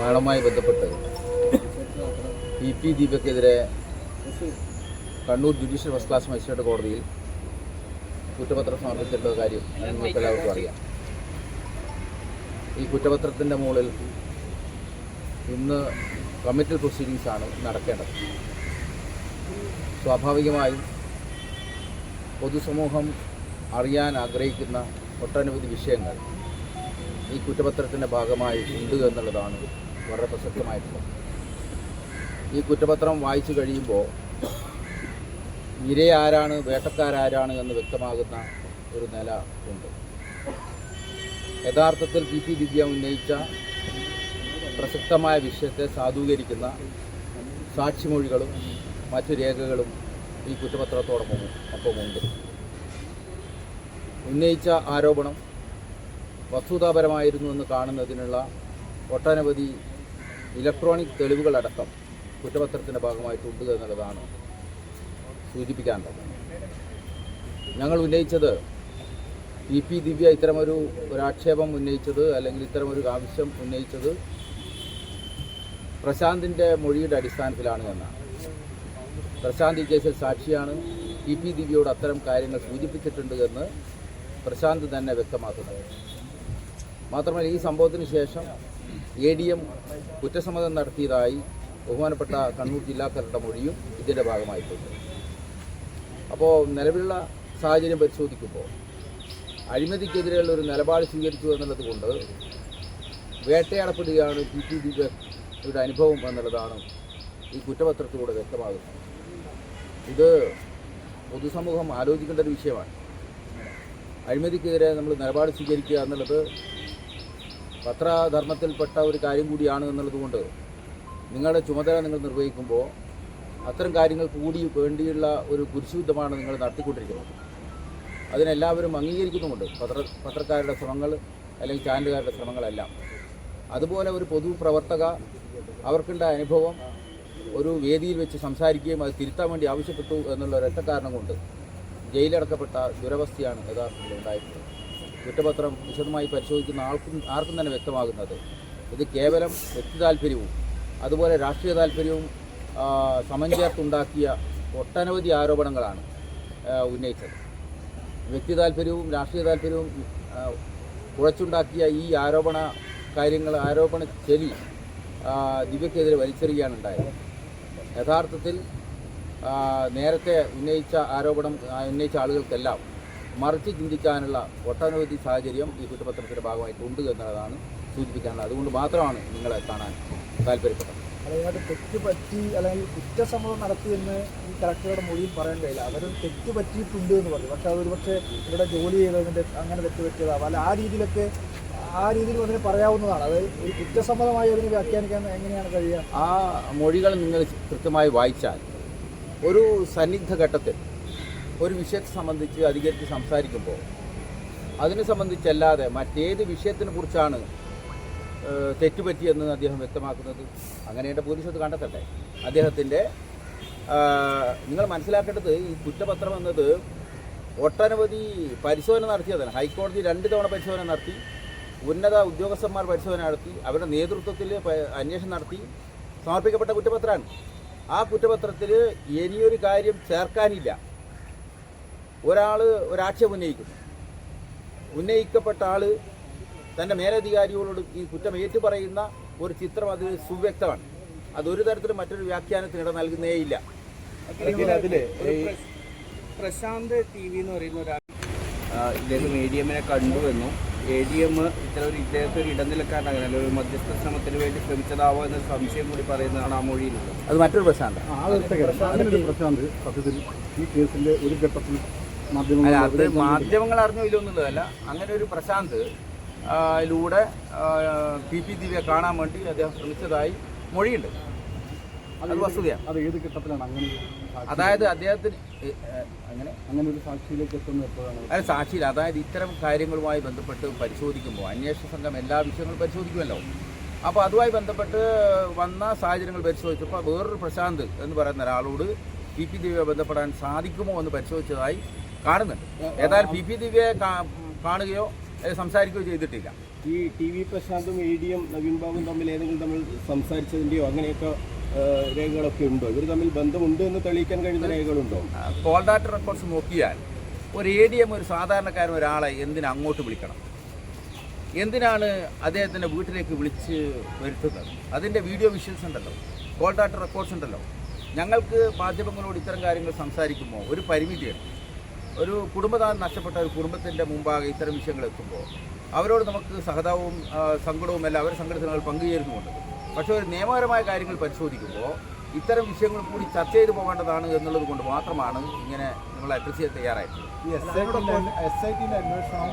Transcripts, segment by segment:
മരണവുമായി ബന്ധപ്പെട്ട് P P ദീപക്കെതിരെ Kannur judicial first class magistrate കോടതിയിൽ കുറ്റപത്രം സമർപ്പിച്ചിട്ടുള്ള കാര്യം നിങ്ങൾക്ക് എല്ലാവർക്കും അറിയാം ഈ കുറ്റപത്രത്തിന്റെ മുകളിൽ ഇന്ന് കമ്മിറ്റൽ പ്രൊസീഡിങ്സ് ആണ് നടക്കേണ്ടത്. സ്വാഭാവികമായും പൊതുസമൂഹം അറിയാൻ ആഗ്രഹിക്കുന്ന ഒട്ടനവധി വിഷയങ്ങൾ ഈ കുറ്റപത്രത്തിന്റെ ഭാഗമായി ഉണ്ട് എന്നുള്ളതാണ് വളരെ പ്രസക്തമായിട്ടുള്ളത് ഈ കുറ്റപത്രം വായിച്ചു കഴിയുമ്പോൾ ഇരയാരാണ് വേട്ടക്കാരാരാണ് എന്ന് വ്യക്തമാകുന്ന ഒരു നില ഉണ്ട്. യഥാർത്ഥത്തിൽ പി പി വിദ്യ ഉന്നയിച്ച പ്രസക്തമായ വിഷയത്തെ സാധൂകരിക്കുന്ന സാക്ഷിമൊഴികളും മറ്റു രേഖകളും ഈ കുറ്റപത്രത്തോടൊപ്പം ഒപ്പമുണ്ട്. ഉന്നയിച്ച ആരോപണം വസ്തുതാപരമായിരുന്നു എന്ന് കാണുന്നതിനുള്ള ഒട്ടനവധി ഇലക്ട്രോണിക് തെളിവുകളടക്കം കുറ്റപത്രത്തിന്റെ ഭാഗമായിട്ടുണ്ട് എന്നുള്ളതാണ് സൂചിപ്പിക്കാനുള്ളത് ഞങ്ങൾ ഉന്നയിച്ചത് ഇ പി ദിവ്യ ഇത്തരമൊരു ഒരാക്ഷേപം ഉന്നയിച്ചത് അല്ലെങ്കിൽ ഇത്തരമൊരു ആവശ്യം ഉന്നയിച്ചത് പ്രശാന്തിന്റെ മൊഴിയുടെ അടിസ്ഥാനത്തിലാണ് എന്നാണ്. പ്രശാന്ത് ഈ കേസിൽ സാക്ഷിയാണ്. ഇ പി ദിവ്യയോട് അത്തരം കാര്യങ്ങൾ സൂചിപ്പിച്ചിട്ടുണ്ട് എന്ന് പ്രശാന്ത് തന്നെ വ്യക്തമാക്കുന്നത് മാത്രമല്ല ഈ സംഭവത്തിന് ശേഷം എ ഡി എം കുറ്റസമ്മതം നടത്തിയതായി ബഹുമാനപ്പെട്ട കണ്ണൂർ ജില്ലാ കളക്ടറുടെ മൊഴിയും ഇതിന്റെ ഭാഗമായിട്ടുണ്ട്. അപ്പോൾ നിലവിലുള്ള സാഹചര്യം പരിശോധിക്കുമ്പോൾ അഴിമതിക്കെതിരെയുള്ള ഒരു നിലപാട് സ്വീകരിച്ചു എന്നുള്ളത് കൊണ്ട് വേട്ടയാടപ്പെടുകയാണ് പി ടി ദിവ്യയുടെ അനുഭവം എന്നുള്ളതാണ് ഈ കുറ്റപത്രത്തിലൂടെ വ്യക്തമാകുന്നത്. ഇത് പൊതുസമൂഹം ആലോചിക്കേണ്ട ഒരു വിഷയമാണ്. അഴിമതിക്കെതിരെ നമ്മൾ നിലപാട് സ്വീകരിക്കുക എന്നുള്ളത് പത്രധർമ്മത്തിൽപ്പെട്ട ഒരു കാര്യം കൂടിയാണ് എന്നുള്ളതുകൊണ്ട് നിങ്ങളുടെ ചുമതല നിങ്ങൾ നിർവഹിക്കുമ്പോൾ അത്തരം കാര്യങ്ങൾ കൂടി വേണ്ടിയുള്ള ഒരു കുരിശുദ്ധമാണ് നിങ്ങൾ നടത്തിക്കൊണ്ടിരിക്കുന്നത്. അതിനെല്ലാവരും അംഗീകരിക്കുന്നുമുണ്ട്. പത്ര പത്രക്കാരുടെ ശ്രമങ്ങൾ അല്ലെങ്കിൽ ചാനലുകാരുടെ ശ്രമങ്ങളെല്ലാം. അതുപോലെ ഒരു പൊതു പൊതുപ്രവർത്തക അവർക്കുണ്ടായ അനുഭവം ഒരു വേദിയിൽ വെച്ച് സംസാരിക്കുകയും അത് തിരുത്താൻ വേണ്ടി ആവശ്യപ്പെട്ടു എന്നുള്ള ഒരൊറ്റ കാരണം കൊണ്ട് ജയിലടക്കപ്പെട്ട ദുരവസ്ഥയാണ് യഥാർത്ഥത്തിൽ ഉണ്ടായിട്ടുള്ളത്. കുറ്റപത്രം വിശദമായി പരിശോധിക്കുന്ന ആൾക്കും ആർക്കും തന്നെ വ്യക്തമാകുന്നത്. ഇത് കേവലം വ്യക്തി താല്പര്യവും അതുപോലെ രാഷ്ട്രീയ താല്പര്യവും സമം ചേർത്തുണ്ടാക്കിയ ഒട്ടനവധി ആരോപണങ്ങളാണ് ഉന്നയിച്ചത്. വ്യക്തി താല്പര്യവും രാഷ്ട്രീയ താല്പര്യവും കുഴച്ചുണ്ടാക്കിയ ഈ ആരോപണ കാര്യങ്ങൾ ആരോപണ ആ, ദിവ്യക്കെതിരെ വലിച്ചെറിയുകയാണ് ഉണ്ടായത്. യഥാർത്ഥത്തിൽ നേരത്തെ ഉന്നയിച്ച ആരോപണം ഉന്നയിച്ച ആളുകൾക്കെല്ലാം മറിച്ച് ചിന്തിക്കാനുള്ള ഒട്ടനവധി സാഹചര്യം ഈ കുറ്റപത്രത്തിന്റെ ഭാഗമായിട്ടുണ്ട് എന്നുള്ളതാണ് സൂചിപ്പിക്കാനുള്ളത്. അതുകൊണ്ട് മാത്രമാണ് നിങ്ങളെ കാണാൻ താല്പര്യപ്പെട്ടത്. അതായത് തെറ്റ് പറ്റി അല്ലെങ്കിൽ കുറ്റസമ്മതം നടത്തിയെന്ന് ഈ കളക്ടറുടെ മൊഴിയിൽ പറയാൻ കഴിയില്ല. അവർ തെറ്റ് പറ്റിയിട്ടുണ്ട് എന്ന് പറഞ്ഞു. പക്ഷെ അതൊരു പക്ഷേ ഇവിടെ ജോലി ചെയ്തതിന്റെ അങ്ങനെ തെറ്റ് പറ്റിയതാവാം. അല്ല ആ രീതിയിലൊക്കെ ആ രീതിയിൽ അതിന് പറയാവുന്നതാണ്. അത് ഒരു കുറ്റസമ്മതമായി അതിന് വ്യാഖ്യാനിക്കാൻ എങ്ങനെയാണ് കഴിയുക? ആ മൊഴികൾ നിങ്ങൾ കൃത്യമായി വായിച്ചാൽ ഒരു സന്നിഗ്ധ ഘട്ടത്തിൽ ഒരു വിഷയത്തെ സംബന്ധിച്ച് അധികരിച്ച് സംസാരിക്കുമ്പോൾ അതിനെ സംബന്ധിച്ചല്ലാതെ മറ്റേത് വിഷയത്തിനെ കുറിച്ചാണ് തെറ്റുപറ്റിയെന്ന് അദ്ദേഹം വ്യക്തമാക്കുന്നത്. അങ്ങനെയുടെ പോലീസ് അത് കണ്ടെത്തട്ടെ. അദ്ദേഹത്തിന്റെ നിങ്ങൾ മനസ്സിലാക്കേണ്ടത് ഈ കുറ്റപത്രം എന്നത് ഒട്ടനവധി പരിശോധന നടത്തിയതാണ് ഹൈക്കോടതി രണ്ട് തവണ പരിശോധന നടത്തി. ഉന്നത ഉദ്യോഗസ്ഥന്മാർ പരിശോധന നടത്തി. അവരുടെ നേതൃത്വത്തിൽ അന്വേഷണം നടത്തി. സമർപ്പിക്കപ്പെട്ട കുറ്റപത്രമാണ്. ആ കുറ്റപത്രത്തിൽ ഇനിയൊരു കാര്യം ചേർക്കാനില്ല. ഒരാൾ ഒരാക്ഷേപം ഉന്നയിക്കുന്നു. ഉന്നയിക്കപ്പെട്ട ആൾ തന്റെ മേലധികാരികളോട് ഈ കുറ്റം ഏറ്റുപറയുന്ന ഒരു ചിത്രം അത് സുവ്യക്തമാണ്. അതൊരു തരത്തിലും മറ്റൊരു വ്യാഖ്യാനത്തിന് ഇട നൽകുന്നേയില്ല അതിൽ ഈ പ്രശാന്ത് ടി വി എന്ന് പറയുന്ന ഒരാൾ. ഇദ്ദേഹം എ ഡി എമ്മിനെ കണ്ടു എന്നും എ ഡി എം ഇത്ര ഒരു ഇദ്ദേഹത്തെ ഒരു ഇടനിലക്കാരൻ അങ്ങനെ ഒരു മധ്യസ്ഥ ശ്രമത്തിന് വേണ്ടി ശ്രമിച്ചതാവോ എന്ന സംശയം കൂടി പറയുന്നതാണ് ആ മൊഴിയിലുള്ളത്. അത് മറ്റൊരു പ്രശാന്ത്. അങ്ങനൊരു പ്രശാന്ത് സത്യത്തിൽ ഈ കേസിന്റെ ഒരു ഘട്ടത്തിൽ അല്ല അത് മാധ്യമങ്ങൾ അറിഞ്ഞു ഇല്ലോ എന്നുള്ളതല്ല. അങ്ങനെ ഒരു പ്രശാന്ത് ലൂടെ പി പി ദിവ്യ കാണാൻ വേണ്ടി അദ്ദേഹം ശ്രമിച്ചതായി മൊഴിയുണ്ട്. അത് വസ്തുതയാണ് അത് ഏത് ഘട്ടത്തിലാണ് അങ്ങനെ അതായത് അദ്ദേഹത്തിന് അങ്ങനെ? അങ്ങനെ ഒരു സാക്ഷിയിലേക്ക് എത്തുന്നത് എപ്പോഴാണ്? അത് സാക്ഷിയിൽ അതായത് ഇത്തരം കാര്യങ്ങളുമായി ബന്ധപ്പെട്ട് പരിശോധിക്കുമ്പോൾ അന്വേഷണ സംഘം എല്ലാ വിഷയങ്ങളും പരിശോധിക്കുമല്ലോ. അപ്പോൾ അതുമായി ബന്ധപ്പെട്ട് വന്ന സാഹചര്യങ്ങൾ പരിശോധിച്ചപ്പോൾ വേറൊരു പ്രശാന്ത് എന്ന് പറയുന്ന ഒരാളോട് പി പി ദിവ്യ ബന്ധപ്പെടാൻ സാധിക്കുമോ എന്ന് പരിശോധിച്ചതായി കാണുന്നുണ്ട്. ഏതായാലും പി പി ദിവ്യയെ കാണുകയോ സംസാരിക്കുകയോ ചെയ്തിട്ടില്ല. ഈ ടി വി പ്രശാന്തും എ ഡി എം നവീൻ ബാബും തമ്മിൽ ഏതെങ്കിലും തമ്മിൽ സംസാരിച്ചതിന്റെയോ അങ്ങനെയൊക്കെ രേഖകളൊക്കെ ഉണ്ടോ? ഇവർ തമ്മിൽ ബന്ധമുണ്ട് എന്ന് തെളിയിക്കാൻ കഴിയുന്ന രേഖകളുണ്ടോ? കോൾ ഡാറ്റ റെക്കോർഡ്സ് നോക്കിയാൽ ഒരു എ ഡി എം ഒരു സാധാരണക്കാരൻ ഒരാളെ എന്തിനാ അങ്ങോട്ട് വിളിക്കണം? എന്തിനാണ് അദ്ദേഹത്തിന്റെ വീട്ടിലേക്ക് വിളിച്ച് വരുത്തുന്നത്? അതിന്റെ വീഡിയോ വിഷ്വൽസ് ഉണ്ടല്ലോ. കോൾ ഡാറ്റ റെക്കോർഡ്സ് ഉണ്ടല്ലോ. ഞങ്ങൾക്ക് മാധ്യമങ്ങളോട് ഇത്തരം കാര്യങ്ങൾ സംസാരിക്കുമ്പോൾ ഒരു പരിമിതിയുണ്ട്. ഒരു കുടുംബതാൻ നഷ്ടപ്പെട്ട ഒരു കുടുംബത്തിന്റെ മുമ്പാകെ ഇത്തരം വിഷയങ്ങൾ എത്തുമ്പോൾ അവരോട് നമുക്ക് സഹതാവും സങ്കടവും എല്ലാം അവരുടെ സങ്കടത്തിൽ ഞങ്ങൾ പങ്കുചേരുന്നുമുണ്ട്. പക്ഷേ ഒരു നിയമപരമായ കാര്യങ്ങൾ പരിശോധിക്കുമ്പോൾ ഇത്തരം വിഷയങ്ങൾ കൂടി ചർച്ച ചെയ്തു പോകേണ്ടതാണ് എന്നുള്ളത് കൊണ്ട് മാത്രമാണ് ഇങ്ങനെ നമ്മൾ അഡ്രസ് ചെയ്യാൻ തയ്യാറായിട്ടുള്ളത്. ഈ എസ് ഐ എസ് ടിന്റെ അന്വേഷണം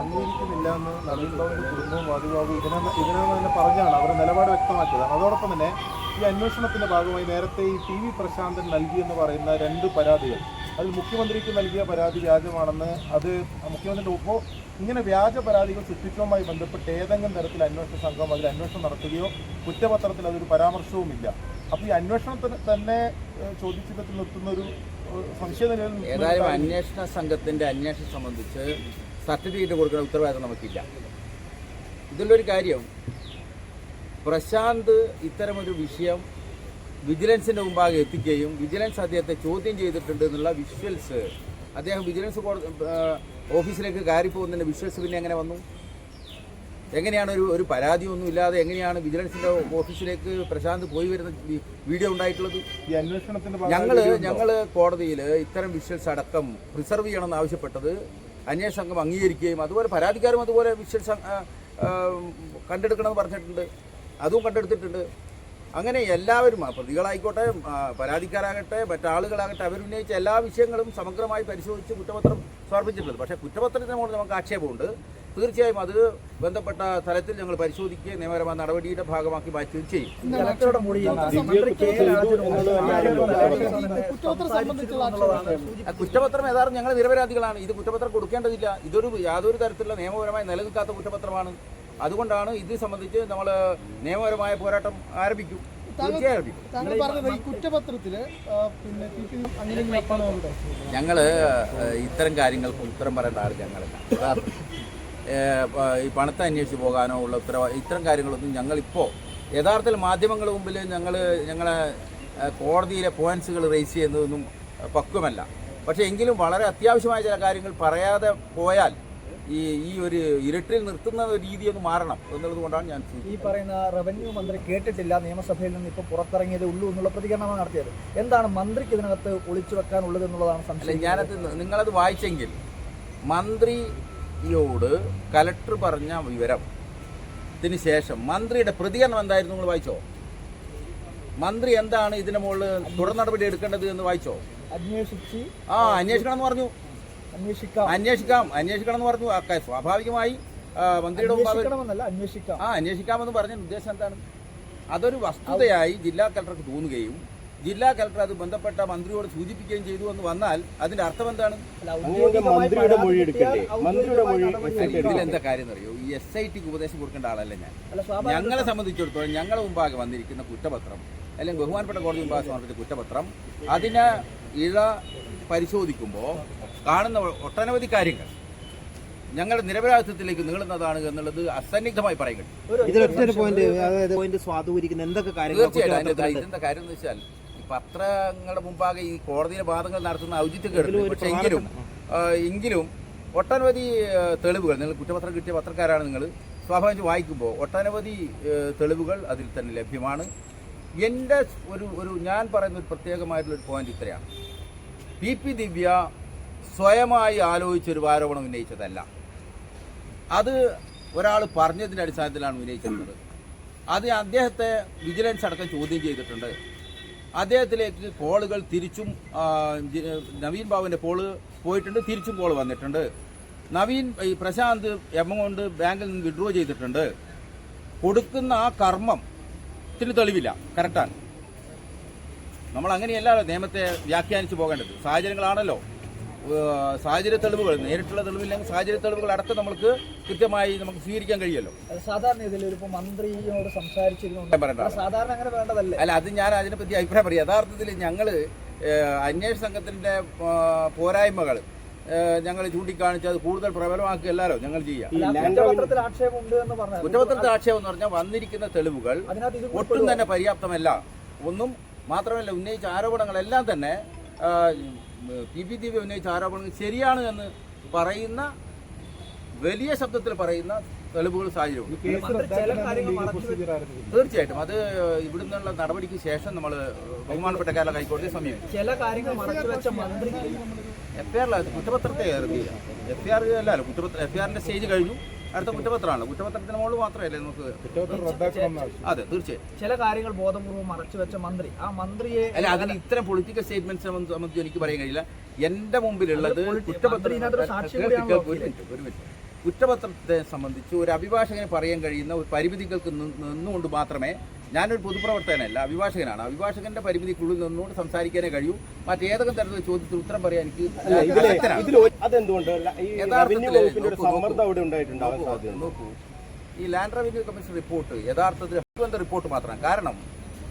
അംഗീകരിക്കുന്നില്ല എന്ന് നവീൻ ബാബുവിന്റെ കുടുംബവും വാദിബാബു ഇതിനെ ഇതിനകം തന്നെ പറഞ്ഞാണ് അവരുടെ നിലപാട് വ്യക്തമാക്കിയതാണ്. അതോടൊപ്പം തന്നെ ഈ അന്വേഷണത്തിന്റെ ഭാഗമായി നേരത്തെ ഈ ടി വി പ്രശാന്തൻ നൽകിയെന്ന് പറയുന്ന രണ്ട് പരാതികൾ അതിൽ മുഖ്യമന്ത്രിക്ക് നൽകിയ പരാതി വ്യാജമാണെന്ന് അത് മുഖ്യമന്ത്രിയുടെ ഒപ്പം ഇങ്ങനെ വ്യാജ പരാതികൾ സൃഷ്ടിച്ചതുമായി ബന്ധപ്പെട്ട് ഏതെങ്കിലും തരത്തിൽ അന്വേഷണ സംഘം അതിൽ അന്വേഷണം നടത്തുകയോ കുറ്റപത്രത്തിൽ അതൊരു പരാമർശവുമില്ല. അപ്പോൾ ഈ അന്വേഷണത്തിന് തന്നെ ചോദ്യചിഹ്നത്തിൽ നിർത്തുന്ന ഒരു സംശയം നിലയിൽ ഏതായാലും അന്വേഷണ സംഘത്തിന്റെ അന്വേഷണം സംബന്ധിച്ച് സർട്ടിഫിക്കറ്റ് കൊടുക്കുന്ന ഉത്തരവാദിത്തം നമുക്കില്ല. ഇതിലൊരു കാര്യം പ്രശാന്ത് ഇത്തരമൊരു വിഷയം വിജിലൻസിന്റെ മുമ്പാകെ എത്തിക്കുകയും വിജിലൻസ് അദ്ദേഹത്തെ ചോദ്യം ചെയ്തിട്ടുണ്ട് എന്നുള്ള വിഷ്വൽസ്. അദ്ദേഹം വിജിലൻസ് ഓഫീസിലേക്ക് കയറിപ്പോകുന്നതിന്റെ വിഷ്വൽസ് പിന്നെ എങ്ങനെ വന്നു? എങ്ങനെയാണ് ഒരു ഒരു പരാതിയൊന്നും ഇല്ലാതെ എങ്ങനെയാണ് വിജിലൻസിന്റെ ഓഫീസിലേക്ക് പ്രശാന്ത് പോയി വരുന്ന വീഡിയോ ഉണ്ടായിട്ടുള്ളത്? ഞങ്ങൾ ഞങ്ങൾ കോടതിയിൽ ഇത്തരം വിഷ്വൽസ് അടക്കം പ്രിസർവ് ചെയ്യണമെന്ന് ആവശ്യപ്പെട്ടത് അന്വേഷണ സംഘം അംഗീകരിക്കുകയും അതുപോലെ പരാതിക്കാരും അതുപോലെ വിഷ്വൽസ് കണ്ടെടുക്കണമെന്ന് പറഞ്ഞിട്ടുണ്ട്. അതും കണ്ടെടുത്തിട്ടുണ്ട്. അങ്ങനെ എല്ലാവരും ആ, പ്രതികളായിക്കോട്ടെ പരാതിക്കാരാകട്ടെ മറ്റാളുകളാകട്ടെ അവരുന്നയിച്ച എല്ലാ വിഷയങ്ങളും സമഗ്രമായി പരിശോധിച്ച് കുറ്റപത്രം സമർപ്പിച്ചിട്ടുള്ളത് പക്ഷേ കുറ്റപത്രത്തിന് മുകളിൽ നമുക്ക് ആക്ഷേപമുണ്ട്. തീർച്ചയായും അത് ബന്ധപ്പെട്ട തലത്തിൽ ഞങ്ങൾ പരിശോധിക്കുക നിയമപരമായ നടപടിയുടെ ഭാഗമാക്കി മാറ്റുകയും ചെയ്യും. കുറ്റപത്രം യഥാർത്ഥം ഞങ്ങൾ നിരപരാധികളാണ്. ഇത് കുറ്റപത്രം കൊടുക്കേണ്ടതില്ല. ഇതൊരു യാതൊരു തരത്തിലുള്ള നിയമപരമായി നിലനിൽക്കാത്ത കുറ്റപത്രമാണ്. അതുകൊണ്ടാണ് ഇത് സംബന്ധിച്ച് നമ്മൾ നിയമപരമായ പോരാട്ടം ആരംഭിക്കും. താങ്കൾ പറഞ്ഞത് ഈ കുറ്റപത്രത്തിൽ പിന്നെ ഞങ്ങൾ ഇത്തരം കാര്യങ്ങൾക്ക് ഉത്തരം പറയേണ്ട ആൾ ഞങ്ങളല്ല. ഈ പണത്തെ അന്വേഷിച്ച് പോകാനോ ഉള്ള ഉത്തരവ ഇത്തരം കാര്യങ്ങളൊന്നും ഞങ്ങളിപ്പോൾ യഥാർത്ഥത്തിൽ മാധ്യമങ്ങളുടെ മുമ്പിൽ ഞങ്ങൾ ഞങ്ങളെ കോടതിയിലെ പോയിൻസുകൾ റേസ് ചെയ്യുന്നതൊന്നും പക്വമല്ല. പക്ഷേ എങ്കിലും വളരെ അത്യാവശ്യമായ ചില കാര്യങ്ങൾ പറയാതെ പോയാൽ ഈ ഈ ഒരു ഇരട്ടിൽ നിർത്തുന്ന രീതി ഒന്ന് മാറണം എന്നുള്ളത് കൊണ്ടാണ് ഞാൻ ഈ. പറയുന്ന റവന്യൂ മന്ത്രി കേട്ടിട്ടില്ല. നിയമസഭയിൽ നിന്ന് ഇപ്പോൾ പുറത്തിറങ്ങിയതേ ഉള്ളൂ എന്നുള്ള പ്രതികരണമാണ് നടത്തിയത്. എന്താണ് മന്ത്രിക്ക് ഇതിനകത്ത് ഒളിച്ചു വെക്കാനുള്ളത് എന്നുള്ളതാണ് സംശയം. ഞാനത് നിങ്ങളത് വായിച്ചെങ്കിൽ മന്ത്രിയോട് കലക്ടർ പറഞ്ഞ വിവരം ത്തിന് ശേഷം മന്ത്രിയുടെ പ്രതികരണം എന്തായിരുന്നു നിങ്ങൾ വായിച്ചോ? മന്ത്രി എന്താണ് ഇതിന് മുകളിൽ തുടർ നടപടി എടുക്കേണ്ടത് എന്ന് വായിച്ചോ? അന്വേഷിച്ച് ആ അന്വേഷിക്കണം എന്ന് പറഞ്ഞു. അന്വേഷിക്കാം. അന്വേഷിക്കാം. അന്വേഷിക്കണം എന്ന് പറഞ്ഞു സ്വാഭാവികമായി മന്ത്രിയുടെ അന്വേഷിക്കാം. ആ അന്വേഷിക്കാമെന്ന് പറഞ്ഞ ഉദ്ദേശം എന്താണ്? അതൊരു വസ്തുതയായി ജില്ലാ കളക്ടർക്ക് തോന്നുകയും ജില്ലാ കളക്ടർ അത് ബന്ധപ്പെട്ട മന്ത്രിയോട് സൂചിപ്പിക്കുകയും ചെയ്തു എന്ന് വന്നാൽ അതിന്റെ അർത്ഥം എന്താണ്? ഇതിലെന്താ കാര്യം അറിയോ ഈ എസ് ഐ ടിക്ക് ഉപദേശം കൊടുക്കേണ്ട ആളല്ല ഞാൻ. ഞങ്ങളെ സംബന്ധിച്ചിടത്തോളം ഞങ്ങളെ മുമ്പാകെ വന്നിരിക്കുന്ന കുറ്റപത്രം അല്ലെങ്കിൽ ബഹുമാനപ്പെട്ട കോടതി മുമ്പാകെ സമർപ്പിച്ച കുറ്റപത്രം അതിനെ ഇഴ പരിശോധിക്കുമ്പോൾ കാണുന്ന ഒട്ടനവധി കാര്യങ്ങൾ. ഞങ്ങളുടെ നിരപരാധിത്വത്തിലേക്ക് നീളുന്നതാണ് എന്നുള്ളത് അസന്നിഗ്ധമായി പറയുകയാണ് ഒരു- ഇതിലൊറ്റൊരു പോയിന്റ് അതായത് പോയിന്റ് സ്വാധൂരിക്കുന്ന എന്തൊക്കെ കാര്യങ്ങൾ തീർച്ചയായിട്ടും അതിന്റെ കാര്യം എന്ന് വെച്ചാൽ ഈ പത്രങ്ങളുടെ മുമ്പാകെ ഈ കോടതിയിലെ വാദങ്ങൾ നടത്തുന്ന ഔചിത്യം കേട്ടു പക്ഷേ എങ്കിലും എങ്കിലും ഒട്ടനവധി തെളിവുകൾ നിങ്ങൾ കുറ്റപത്രം കിട്ടിയ പത്രക്കാരാണ് നിങ്ങൾ സ്വാഭാവികം വായിക്കുമ്പോൾ ഒട്ടനവധി തെളിവുകൾ അതിൽ തന്നെ ലഭ്യമാണ്. എന്റെ ഒരു ഒരു ഞാൻ പറയുന്ന ഒരു പ്രത്യേകമായിട്ടുള്ള ഒരു പോയിന്റ് ഇത്രയാണ്. പി പി ദിവ്യ സ്വയമായി ആലോചിച്ചൊരു ആരോപണം ഉന്നയിച്ചതല്ല. അത് ഒരാൾ പറഞ്ഞതിന്റെ അടിസ്ഥാനത്തിലാണ് ഉന്നയിച്ചിട്ടുള്ളത്. അത് അദ്ദേഹത്തെ വിജിലൻസ് അടക്കം ചോദ്യം ചെയ്തിട്ടുണ്ട്. അദ്ദേഹത്തിലേക്ക് കോളുകൾ തിരിച്ചും നവീൻ ബാബുവിന്റെ കോൾ പോയിട്ടുണ്ട് തിരിച്ചും കോൾ വന്നിട്ടുണ്ട്. നവീൻ ഈ പ്രശാന്ത് കൊണ്ട് ബാങ്കിൽ നിന്ന് വിഡ്രോ ചെയ്തിട്ടുണ്ട്. കൊടുക്കുന്ന ആ കർമ്മത്തിന് തെളിവില്ല കറക്റ്റാണ്. നമ്മൾ അങ്ങനെയല്ല നിയമത്തെ വ്യാഖ്യാനിച്ചു പോകേണ്ടത്. സാഹചര്യങ്ങളാണല്ലോ. സാഹചര്യ തെളിവുകൾ നേരിട്ടുള്ള തെളിവില്ലെങ്കിൽ സാഹചര്യ തെളിവുകൾ അടക്കം നമുക്ക് കൃത്യമായി നമുക്ക് സ്വീകരിക്കാൻ കഴിയുമല്ലോ. സാധാരണ ഇതിലൊരു മന്ത്രിയോട് സംസാരിച്ചിരുന്നു സാധാരണ അങ്ങനെ വേണ്ടതല്ലേ? അല്ല അത് ഞാൻ അതിനെപ്പറ്റി അഭിപ്രായം പറയാം. യഥാർത്ഥത്തിൽ ഞങ്ങൾ അന്വേഷണ സംഘത്തിന്റെ പോരായ്മകൾ ഞങ്ങൾ ചൂണ്ടിക്കാണിച്ച് അത് കൂടുതൽ പ്രബലമാക്കുകയല്ലോ ഞങ്ങൾ ചെയ്യാം. കുറ്റപത്രത്തിൽ ആക്ഷേപം ഉണ്ട് എന്ന് പറഞ്ഞാൽ കുറ്റപത്രത്തിൽ ആക്ഷേപം എന്ന് പറഞ്ഞാൽ വന്നിരിക്കുന്ന തെളിവുകൾ ഒട്ടും തന്നെ പര്യാപ്തമല്ല. ഒന്നും മാത്രമല്ല ഉന്നയിച്ച ആരോപണങ്ങളെല്ലാം തന്നെ പി പി ടി ഉന്നയിച്ച ആരോപണങ്ങൾ ശരിയാണ് എന്ന് പറയുന്ന വലിയ ശബ്ദത്തിൽ പറയുന്ന തെളിവുകൾ സാഹചര്യമുണ്ട്. തീർച്ചയായിട്ടും. അത് ഇവിടുന്നുള്ള നടപടിക്ക് ശേഷം നമ്മൾ ബഹുമാനപ്പെട്ട കേരള ഹൈക്കോടതിയെ സമീപിക്കും. ചില കാര്യങ്ങൾ എഫ് ഐ ആറിൽ കുറ്റപത്രത്തെ ഇറക്കിയില്ല എഫ് ഐ ആർ അല്ലല്ലോ കുറ്റപത്ര എഫ് ഐ ആറിന്റെ സ്റ്റേജ് കഴിഞ്ഞു. അടുത്ത കുറ്റപത്രമാണ്. കുറ്റപത്രത്തിന് മുകളിൽ മാത്രമല്ലേ നമുക്ക് അതെ തീർച്ചയായും. ചില കാര്യങ്ങൾ ബോധപൂർവം മറച്ചു വെച്ച മന്ത്രി. ആ മന്ത്രിയെ അല്ല അതിന് ഇത്തരം പൊളിറ്റിക്കൽ സ്റ്റേറ്റ്മെന്റ് സംബന്ധിച്ച് എനിക്ക് പറയാൻ കഴിയില്ല. എന്റെ മുമ്പിലുള്ളത് കുറ്റപത്രം ഒരു മിനിറ്റ് ഒരു മിനിറ്റ്. കുറ്റപത്രത്തെ സംബന്ധിച്ച് ഒരു അഭിഭാഷകന് പറയാൻ കഴിയുന്ന ഒരു പരിമിതികൾക്ക് നിന്നുകൊണ്ട് മാത്രമേ ഞാനൊരു പൊതുപ്രവർത്തകനല്ല അഭിഭാഷകനാണ്. അഭിഭാഷകന്റെ പരിമിതിക്കുള്ളിൽ നിന്നുകൊണ്ട് സംസാരിക്കാനേ കഴിയൂ. മറ്റേതൊക്കെ തരത്തിലുള്ള ചോദ്യത്തിൽ ഉത്തരം പറയാൻ എനിക്ക് നോക്കൂ, ഈ ലാൻഡ് റവന്യൂ കമ്മീഷൻ റിപ്പോർട്ട് യഥാർത്ഥത്തിൽ റിപ്പോർട്ട് മാത്രമാണ്. കാരണം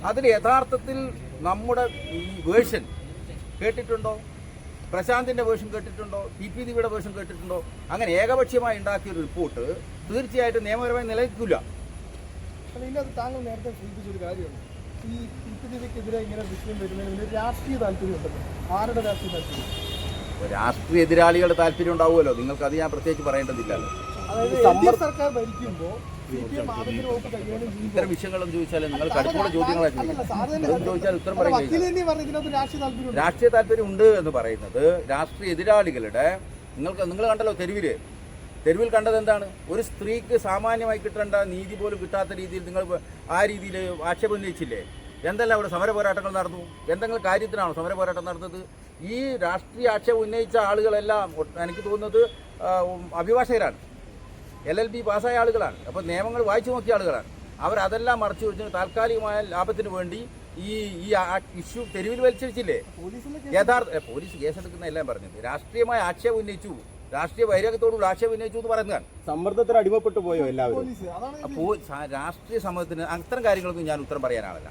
അതിൽ യഥാർത്ഥത്തിൽ നമ്മുടെ ഈ വേർഷൻ കേട്ടിട്ടുണ്ടോ? പ്രശാന്തിന്റെ വേർഷൻ കേട്ടിട്ടുണ്ടോ? പി പി ദിയുടെ വേർഷൻ കേട്ടിട്ടുണ്ടോ? അങ്ങനെ ഏകപക്ഷീയമായി ഉണ്ടാക്കിയ ഒരു റിപ്പോർട്ട് തീർച്ചയായിട്ടും നിയമപരമായി നിലനിൽക്കില്ല. അല്ല, ഇതിനകത്ത് താങ്കൾ നേരത്തെ സൂചിപ്പിച്ചൊരു കാര്യമുണ്ട്. ഈ പിപിതിക്കെതിരെ ഇങ്ങനെ വിഷയം വരുന്നതിന് രാഷ്ട്രീയ താല്പര്യമുണ്ടല്ലോ ആരുടെ രാഷ്ട്രീയ താല്പര്യം? രാഷ്ട്രീയ എതിരാളികളുടെ താല്പര്യം ഉണ്ടാവുമല്ലോ. നിങ്ങൾക്ക് അത് ഞാൻ പ്രത്യേകിച്ച് പറയേണ്ടതില്ലല്ലോ അതായത് സർക്കാർ ഭരിക്കുമ്പോൾ ഇത്തരം വിഷയങ്ങളെന്ന് ചോദിച്ചാൽ നിങ്ങൾ കടുപ്പമുള്ള ചോദ്യങ്ങളാണ് ചോദിക്കുന്നത് ചോദിച്ചാൽ ഉത്തരം താല്പര്യം രാഷ്ട്രീയ താല്പര്യം ഉണ്ട് എന്ന് പറയുന്നത് രാഷ്ട്രീയ എതിരാളികളുടെ നിങ്ങൾക്ക് നിങ്ങൾ കണ്ടല്ലോ തെരുവിൽ തെരുവിൽ കണ്ടത് എന്താണ്? ഒരു സ്ത്രീക്ക് സാമാന്യമായി കിട്ടേണ്ട നീതി പോലും കിട്ടാത്ത രീതിയിൽ നിങ്ങൾ ആ രീതിയിൽ ആക്ഷേപം ഉന്നയിച്ചില്ലേ? എന്തല്ല അവിടെ സമര പോരാട്ടങ്ങൾ നടന്നു? എന്തെങ്കിലും കാര്യത്തിനാണോ സമര പോരാട്ടം നടന്നത്? ഈ രാഷ്ട്രീയ ആക്ഷേപം ഉന്നയിച്ച ആളുകളെല്ലാം എനിക്ക് തോന്നുന്നത് അഭിഭാഷകരാണ്. എൽ എൽ ബി പാസ്സായ ആളുകളാണ്. അപ്പോൾ നിയമങ്ങൾ വായിച്ചു നോക്കിയ ആളുകളാണ്. അവരതെല്ലാം മറച്ചു വെച്ച് താൽക്കാലികമായ ലാഭത്തിന് വേണ്ടി ഈ ഈ ഇഷ്യൂ തെരുവിൽ വലിച്ചിരിച്ചില്ലേ യഥാർത്ഥ പോലീസ് കേസെടുക്കുന്ന എല്ലാം പറഞ്ഞത് രാഷ്ട്രീയമായ ആക്ഷേപം ഉന്നയിച്ചു. രാഷ്ട്രീയ വൈരാഗ്യത്തോടുള്ള ആക്ഷേപം ഉന്നയിച്ചു എന്ന് പറയുന്നതാണ്. സമ്മർദ്ദത്തിന് അടിമപ്പെട്ടു പോയോ എല്ലാവരും? അപ്പോൾ രാഷ്ട്രീയ സമ്മർദ്ദത്തിന് അത്തരം കാര്യങ്ങളൊന്നും ഞാൻ ഉത്തരം പറയാനാവില്ല